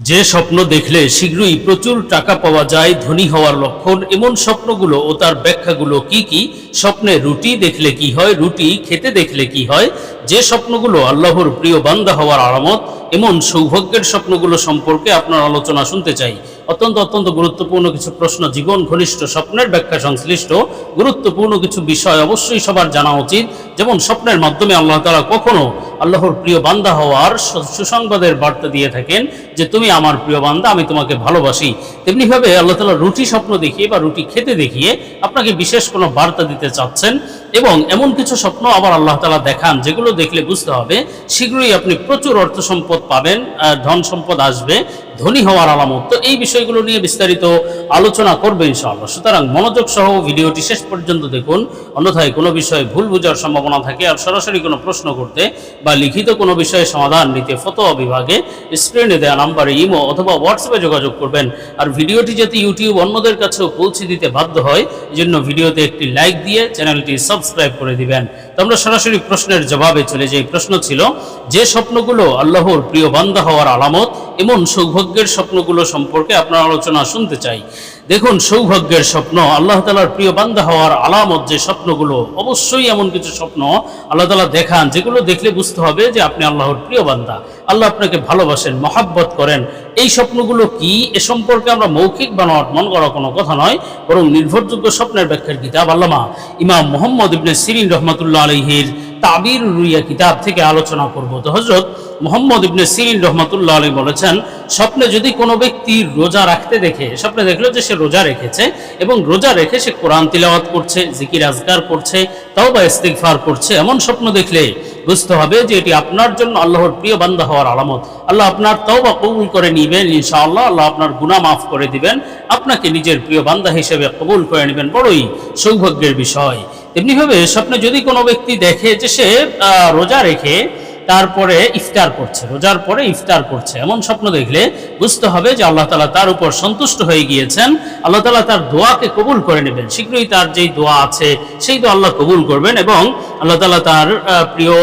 যে স্বপ্ন দেখলে শীঘ্রই প্রচুর টাকা পাওয়া যায়, ধনী হওয়ার লক্ষণ, এমন স্বপ্নগুলো ও তার ব্যাখ্যাগুলো কি কি? স্বপ্নে রুটি দেখলে কি হয়? রুটি খেতে দেখলে কি হয়? যে স্বপ্নগুলো আল্লাহর প্রিয় বান্দা হওয়ার আলামত এমন সৌভাগ্যের স্বপ্নগুলো সম্পর্কে আপনার আলোচনা শুনতে চাই। অত্যন্ত অত্যন্ত গুরুত্বপূর্ণ কিছু প্রশ্ন, জীবন ঘনিষ্ঠ, স্বপ্নের ব্যাখ্যা সংশ্লিষ্ট, গুরুত্বপূর্ণ কিছু বিষয় অবশ্যই সবার জানা উচিত। যেমন স্বপ্নের মাধ্যমে আল্লাহ তালা কখনো আল্লাহর প্রিয় বান্দা হওয়ার সুসংবাদের বার্তা দিয়ে থাকেন যে, তুমি আমার প্রিয় বান্দা, আমি তোমাকে ভালোবাসি। তেমনিভাবে আল্লাহ তালা রুটি স্বপ্ন দেখিয়ে বা রুটি খেতে দেখিয়ে আপনাকে বিশেষ কোনো বার্তা দিতে চাচ্ছেন এবং এমন কিছু স্বপ্ন আবার আল্লাহ তালা দেখান, যেগুলো দেখলে বুঝতে হবে, শীঘ্রই আপনি প্রচুর অর্থ সম্পদ পাবেন ধন সম্পদ আসবে। ধনী হওয়ার আলামত। তো এই বিষয়গুলো নিয়ে বিস্তারিত আলোচনা করবে ইনশাআল্লাহ। সুতরাং মনোযোগ সহ ভিডিওটি শেষ পর্যন্ত দেখুন। অন্যথায় কোনো বিষয়ে ভুল বোঝার সম্ভাবনা থাকে আর সরাসরি কোনো প্রশ্ন করতে বা লিখিত কোনো বিষয়ে সমাধান নিতে ফতোয়া বিভাগে স্ক্রিনে দেওয়া নাম্বারে ইমো অথবা হোয়াটসঅ্যাপে যোগাযোগ করবেন। আর ভিডিওটি যাতে ইউটিউব অন্যদের কাছেও পৌঁছে দিতে বাধ্য হয় জন্য ভিডিওতে একটি লাইক দিয়ে চ্যানেলটি সাবস্ক্রাইব করে দিবেন। তো আমরা সরাসরি প্রশ্নের জবাবে চলে যাই। প্রশ্ন ছিল, যে স্বপ্নগুলো আল্লাহর প্রিয় বান্দা হওয়ার আলামত এমন সৌভাগ্যের স্বপ্নগুলো সম্পর্কে আপনার আলোচনা শুনতে চাই। দেখুন, সৌভাগ্যের স্বপ্ন, আল্লাহ তালার প্রিয় বান্দা হওয়ার আলামত যে স্বপ্নগুলো, অবশ্যই এমন কিছু স্বপ্ন আল্লাহ তালা দেখান, যেগুলো দেখলে বুঝতে হবে যে আপনি আল্লাহর প্রিয় বান্দা। আল্লাহ আপনাকে ভালোবাসেন, মহাব্বত করেন। এই স্বপ্নগুলো কি? এ সম্পর্কে আমরা মৌখিক বানোয়াট, মন করা কোনো কথা নয়, বরং নির্ভরযোগ্য স্বপ্নের ব্যাখ্যার কিতাব আল্লামা ইমাম মোহাম্মদ ইবনে সিরিন রহমতুল্লাহ আলহির তাবির রুইয়া কিতাব থেকে আলোচনা করব। তো হজরত মোহাম্মদ ইবনে সিরিন রহমতুল্লাহ আলী বলেছেন, স্বপ্নে যদি কোনো ব্যক্তি রোজা রাখতে দেখে, স্বপ্নে দেখল যে সে রোজা রেখেছে এবং রোজা রেখে সে কোরআন তিলাওয়াত করছে, জিকির আজগার করছে তাও বা ইস্তিগফার করছে, এমন স্বপ্ন দেখলে বুঝতে হবে যে এটি আপনার জন্য আল্লাহর প্রিয় বান্দা হওয়ার আলামত। আল্লাহ আপনার তাও বা কবুল করে নিবেন, ইনশাআল্লাহ আল্লাহ আপনার গুনাহ মাফ করে দিবেন, আপনাকে নিজের প্রিয় বান্দা হিসেবে কবুল করে নেবেন, বড়ই সৌভাগ্যের বিষয়। তেমনিভাবে স্বপ্নে যদি কোনো ব্যক্তি দেখে যে সে রোজা রেখে তারপরে ইফতার করছে, রোজার পরে ইফতার করছে। এমন স্বপ্ন দেখলে বুঝতে হবে যে আল্লাহ তালা তার উপর সন্তুষ্ট হয়ে গিয়েছেন। আল্লাহ তালা তার দোয়াকে কবুল করে নেবেন। শীঘ্রই তার যেই দোয়া আছে, সেই দোয়া আল্লাহ কবুল করবেন এবং আল্লাহ তালা তার প্রিয়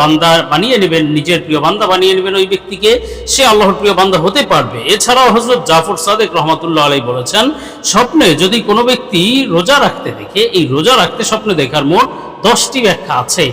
বান্দা বানিয়ে নেবেন, নিজের প্রিয় বান্দা বানিয়ে নেবেন ওই ব্যক্তিকে। সে আল্লাহর প্রিয় বান্দা হতে পারবে। এছাড়াও হজরত জাফর সাদেক রহমতুল্লাহ আলাই বলেছেন, স্বপ্নে যদি কোনো ব্যক্তি রোজা রাখতে দেখে, এই রোজা রাখতে স্বপ্নে দেখার মোট দশটি ব্যাখ্যা আছে।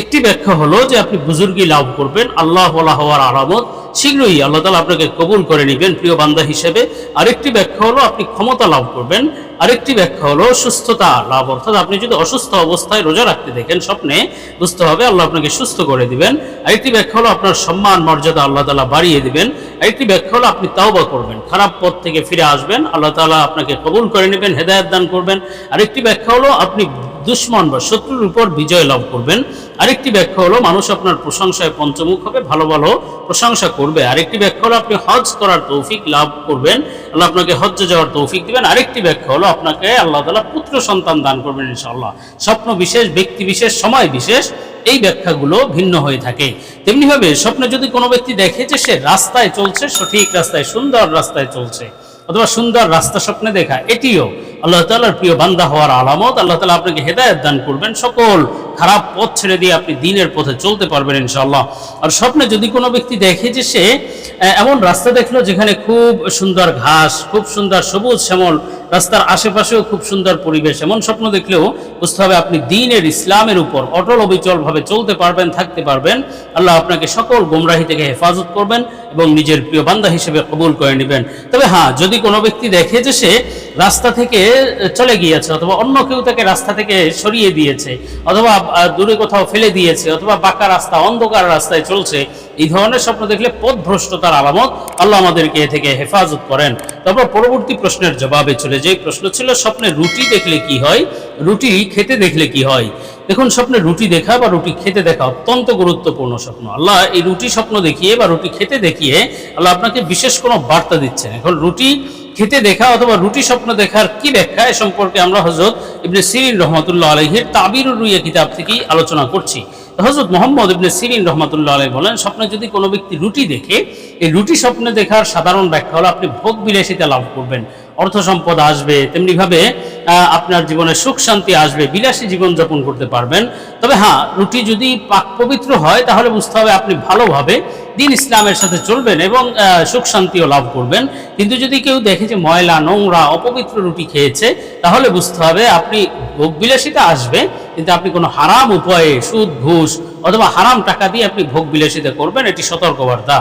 একটি ব্যাখ্যা হলো যে আপনি বুজুর্গি লাভ করবেন, আল্লাহ হওয়ার আলামত শীঘ্রই আল্লাহ তালা আপনাকে কবুল করে নেবেন, প্রিয় বান্দা হিসেবে। আরেকটি ব্যাখ্যা হলো আপনি ক্ষমতা লাভ করবেন। আরেকটি ব্যাখ্যা হলো সুস্থতা লাভ। অর্থাৎ আপনি যদি অসুস্থ অবস্থায় রোজা রাখতে দেখেন স্বপ্নে, বুঝতে হবে আল্লাহ আপনাকে সুস্থ করে দিবেন। আরেকটি ব্যাখ্যা হলো আপনার সম্মান, মর্যাদা আল্লাহ তালা বাড়িয়ে দিবেন। আরেকটি ব্যাখ্যা হলো আপনি তাওবা করবেন, খারাপ পথ থেকে ফিরে আসবেন। আল্লাহ তালা আপনাকে কবুল করে নেবেন, হেদায়ত দান করবেন। আরেকটি ব্যাখ্যা হলো আপনি দুশ্মন বা শত্রুর উপর বিজয় লাভ করবেন। আরেকটি ব্যাখ্যা হলো, মানুষ আপনার প্রশংসায় পঞ্চমুখ হবে, ভালো ভালো প্রশংসা করবে। আরেকটি ব্যাখ্যা হলো, আপনি হজ করার তৌফিক লাভ করবেন। আল্লাহ আপনাকে হজ্জে যাওয়ার তৌফিক দিবেন। আরেকটি ব্যাখ্যা হলো, আপনাকে আল্লাহ তালা পুত্র সন্তান দান করবেন ইনশাআল্লাহ। স্বপ্ন বিশেষ, ব্যক্তি বিশেষ, সময় বিশেষ, এই ব্যাখ্যাগুলো ভিন্ন হয়ে থাকে। তেমনিভাবে স্বপ্নে যদি কোনো ব্যক্তি দেখে যে সে রাস্তায় চলছে, সঠিক রাস্তায়, সুন্দর রাস্তায় চলছে, অথবা সুন্দর রাস্তা স্বপ্নে দেখা, এটিও আল্লাহ তালার প্রিয় বান্দা হওয়ার আলামত, আল্লাহ তালা আপনাকে হেদায়ত দান করবেন। সকল খারাপ পথ ছেড়ে দিয়ে আপনি দিনের পথে চলতে পারবেন ইনশাল্লাহ আর স্বপ্নে যদি কোনো ব্যক্তি দেখে যে সে এমন রাস্তা দেখল যেখানে খুব সুন্দর ঘাস, খুব সুন্দর সবুজ শ্যামল, রাস্তার আশেপাশেও খুব সুন্দর পরিবেশ, এমন স্বপ্ন দেখলেও বুঝতে হবে আপনি দিনের ইসলামের উপর অটল অবিচলভাবে চলতে পারবেন, থাকতে পারবেন। আল্লাহ আপনাকে সকল গোমরাহি থেকে হেফাজত করবেন এবং নিজের প্রিয় বান্দা হিসেবে কবুল করে নেবেন। তবে হ্যাঁ যদি কোনো ব্যক্তি দেখে যে সে রাস্তা থেকে চলে গিয়েছে অথবা অন্য কেউ তাকে রাস্তা থেকে সরিয়ে দিয়েছে অথবা দূরে কোথাও ফেলে দিয়েছে অথবা বাঁকা রাস্তা, অন্ধকার রাস্তায় চলছে, এই ধরনের স্বপ্ন দেখলে পথভ্রষ্টতার আলামত আল্লাহ আমাদেরকে এ থেকে হেফাজত করেন। তারপর পরবর্তী প্রশ্নের জবাবে চলে যে প্রশ্ন ছিল, স্বপ্নে রুটি দেখলে কি হয়? রুটি খেতে দেখলে কি হয়? দেখুন, স্বপ্নে রুটি দেখা বা রুটি খেতে দেখা অত্যন্ত গুরুত্বপূর্ণ স্বপ্ন। আল্লাহ এই রুটি স্বপ্ন দেখিয়ে বা রুটি খেতে দেখিয়ে আল্লাহ আপনাকে বিশেষ কোনো বার্তা দিচ্ছেন। এখন রুটি খেতে দেখা অথবা রুটি স্বপ্ন দেখার কি ব্যাখ্যা? এ সম্পর্কে আমরা হজরত ইবনে সিরিন রহমতুল্লাহ আলহির তাবির রুইয়া কিতাব থেকেই আলোচনা করছি। হজরত মোহাম্মদ ইবনে সিরিন রহমতুল্লাহ আলহী বলেন, স্বপ্নে যদি কোনো ব্যক্তি রুটি দেখে, এই রুটি স্বপ্নে দেখার সাধারণ ব্যাখ্যা হলো আপনি ভোগ বিলাসিতা লাভ করবেন। অর্থ সম্পদ আসবে, তেমনিভাবে আপনার জীবনে সুখ শান্তি আসবে, বিলাসী জীবন যাপন করতে পারবেন। তবে হ্যাঁ রুটি যদি পাক পবিত্র হয়, তাহলে বুঝতে হবে আপনি ভালোভাবে দিন ইসলামের সাথে চলবেন এবং সুখ শান্তিও লাভ করবেন। কিন্তু যদি কেউ দেখে যে ময়লা, নোংরা, অপবিত্র রুটি খেয়েছে, তাহলে বুঝতে হবে আপনি ভোগ বিলাসিতা আসবে, কিন্তু আপনি কোনো হারাম উপায়ে সুদ, ঘুষ অথবা হারাম টাকা দিয়ে আপনি ভোগ বিলাসিতা করবেন, এটি সতর্কবার্তা।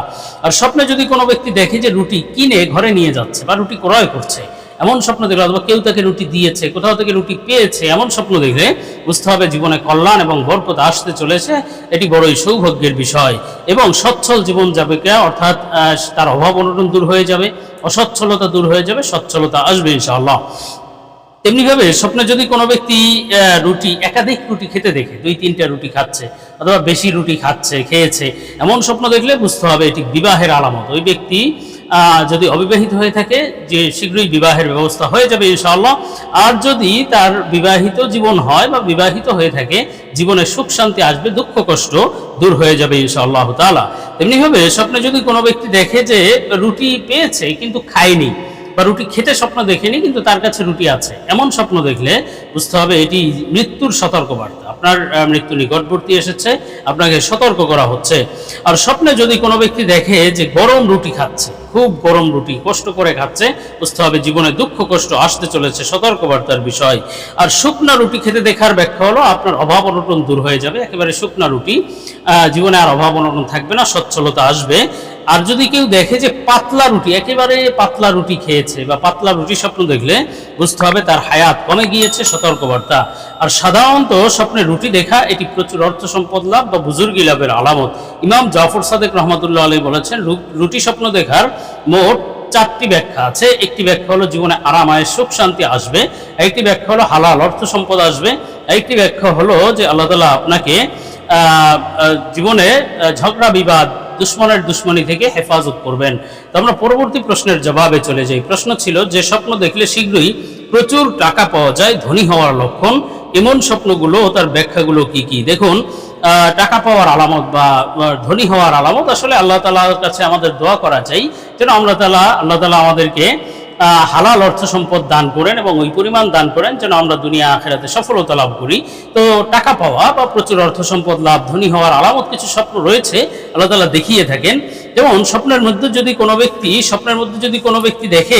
আর স্বপ্নে যদি কোনো ব্যক্তি দেখে যে রুটি কিনে ঘরে নিয়ে যাচ্ছে বা রুটি ক্রয় করছে, এমন স্বপ্ন দেখলে অথবা কেউ তাকে রুটি দিয়েছে, কোথাও থেকে রুটি পেয়েছে, এমন স্বপ্ন দেখলে বুঝতে হবে জীবনে কল্যাণ এবং বরকত আসতে চলেছে, এটি বড়ই সৌভাগ্যের বিষয়। এবং সচ্ছল জীবন যাবে কে অর্থাৎ তার অভাব অনটন দূর হয়ে যাবে, অসচ্ছলতা দূর হয়ে যাবে, সচ্ছলতা আসবে ইনশাআল্লাহ। তেমনিভাবে স্বপ্নে যদি কোনো ব্যক্তি রুটি, একাধিক রুটি খেতে দেখে দুই তিনটা রুটি খাচ্ছে অথবা বেশি রুটি খাচ্ছে, খেয়েছে, এমন স্বপ্ন দেখলে বুঝতে হবে এটি বিবাহের আলামত। ওই ব্যক্তি যদি অবিবাহিত হয়ে থাকে, যে শীঘ্রই বিবাহের ব্যবস্থা হয়ে যাবে ইনশাআল্লাহ। আর যদি তার বিবাহিত জীবন হয় বা বিবাহিত হয়ে থাকে, জীবনে সুখ, শান্তি আসবে, দুঃখ, কষ্ট দূর হয়ে যাবে ইনশাআল্লাহ তাআলা। তেমনিভাবে স্বপ্নে যদি কোনো ব্যক্তি দেখে যে রুটি পেয়েছে, কিন্তু খায়নি বা রুটি খেতে স্বপ্ন দেখেনি, কিন্তু তার কাছে রুটি আছে। এমন স্বপ্ন দেখলে বুঝতে হবে এটি মৃত্যুর সতর্কবার্তা। আপনার মৃত্যু নিকটবর্তী এসেছে, আপনাকে সতর্ক করা হচ্ছে। আর স্বপ্নে যদি কোনো ব্যক্তি দেখে যে গরম রুটি খাচ্ছে, খুব গরম রুটি, কষ্ট করে খাচ্ছে, বুঝতে হবে জীবনে দুঃখ, কষ্ট আসতে চলেছে, সতর্কবার্তার বিষয়। আর শুকনা রুটি খেতে দেখার ব্যাখ্যা হলো, আপনার অভাব অনটন দূর হয়ে যাবে। একেবারে শুকনা রুটি জীবনে আর অভাব অনটন থাকবে না, সচ্ছলতা আসবে। আর যদি কেউ দেখে যে পাতলা রুটি, একেবারে পাতলা রুটি খেয়েছে বা পাতলা রুটি স্বপ্ন দেখলে বুঝতে হবে তার হায়াত কমে গিয়েছে, সতর্কবার্তা। আর সাধারণত স্বপ্নে রুটি দেখা এটি প্রচুর অর্থ সম্পদ লাভ বা বুজুর্গি লাভের আলামত। ইমাম জাফর সাদেক রহমতুল্লাহ আলী বলেছেন রুটি স্বপ্ন দেখার মোট চারটি ব্যাখ্যা আছে। একটি ব্যাখ্যা হলো জীবনে আরাম আয়ের সুখ, শান্তি আসবে। একটি ব্যাখ্যা হলো হালাল অর্থ সম্পদ আসবে। একটি ব্যাখ্যা হলো যে আল্লাহ তালা আপনাকে জীবনে ঝগড়া, বিবাদ দুশ্মনের দুশ্মনী থেকে হেফাজত করবেন। তো আমরা পরবর্তী প্রশ্নের জবাবে চলে যাই। প্রশ্ন ছিল যে, স্বপ্ন দেখলে শীঘ্রই প্রচুর টাকা পাওয়া যায়, ধনী হওয়ার লক্ষণ। এমন স্বপ্নগুলো, তার ব্যাখ্যাগুলো কি কি? দেখুন টাকা পাওয়ার আলামত বা ধনী হওয়ার আলামত আসলে আল্লাহ তালার কাছে আমাদের দোয়া করা চাই। যেন আমরা তালা আল্লাহ তালা আমাদেরকে হালাল অর্থ সম্পদ দান করেন এবং ওই পরিমাণ দান করেন যেন আমরা দুনিয়া আখেরাতে সফলতা লাভ করি। তো টাকা পাওয়া বা প্রচুর অর্থ সম্পদ, লাভ, ধনী হওয়ার আলামত কিছু স্বপ্ন রয়েছে, আল্লাহ তালা দেখিয়ে থাকেন। যেমন স্বপ্নের মধ্যে যদি কোনো ব্যক্তি, স্বপ্নের মধ্যে যদি কোনো ব্যক্তি দেখে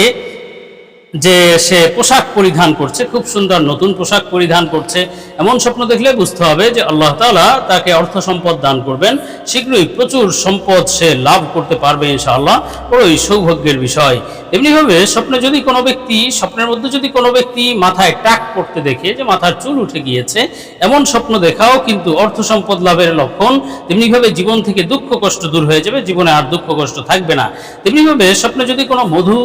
যে সে পোশাক পরিধান করছে, খুব সুন্দর নতুন পোশাক পরিধান করছে, এমন স্বপ্ন দেখলে বুঝতে হবে যে আল্লাহ তালা তাকে অর্থ সম্পদ দান করবেন। শীঘ্রই প্রচুর সম্পদ সে লাভ করতে পারবে ইনশাআল্লাহ। বড়ই সৌভাগ্যের বিষয়। এমনিভাবে স্বপ্নে যদি কোনো ব্যক্তি, স্বপ্নের মধ্যে যদি কোনো ব্যক্তি মাথায় টাক করতে দেখে যে মাথার চুল উঠে গিয়েছে, এমন স্বপ্ন দেখাও কিন্তু অর্থ সম্পদ লাভের লক্ষণ। তেমনিভাবে জীবন থেকে দুঃখ কষ্ট দূর হয়ে যাবে, জীবনে আর দুঃখ কষ্ট থাকবে না। তেমনিভাবে স্বপ্নে যদি কোনো মধু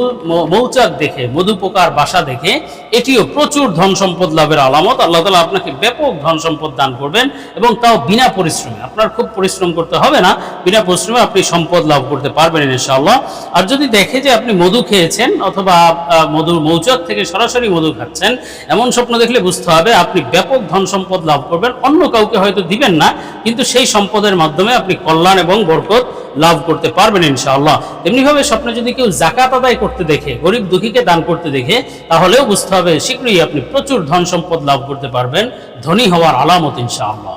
মৌচাক দেখে, মধু পোকার বাসা দেখে এটিও প্রচুর ধন সম্পদ লাভের আলামত। আল্লাহ তালা আপনাকে ব্যাপক ধন সম্পদ দান করবেন এবং তাও বিনা পরিশ্রমে। আপনার খুব পরিশ্রম করতে হবে না, বিনা পরিশ্রমে আপনি সম্পদ লাভ করতে পারবেন ইনশাআল্লাহ। আর যদি দেখে যে আপনি মধু খেয়েছেন অথবা মধুর মৌচাক থেকে সরাসরি মধু খাচ্ছেন, এমন স্বপ্ন দেখলে বুঝতে হবে আপনি ব্যাপক ধন সম্পদ লাভ করবেন। অন্য কাউকে হয়তো দিবেন না, কিন্তু সেই সম্পদের মাধ্যমে আপনি কল্যাণ এবং বরকত লাভ করতে পারবেন ইনশাআল্লাহ। তেমনিভাবে স্বপ্নে যদি কেউ জাকাত আদায় করতে দেখে, গরিব দুঃখীকে দান করতে দেখে, তাহলেও বুঝতে হবে, শীঘ্রই আপনি প্রচুর ধন সম্পদ লাভ করতে পারবেন, ধনী হওয়ার আলামত ইনশাআল্লাহ।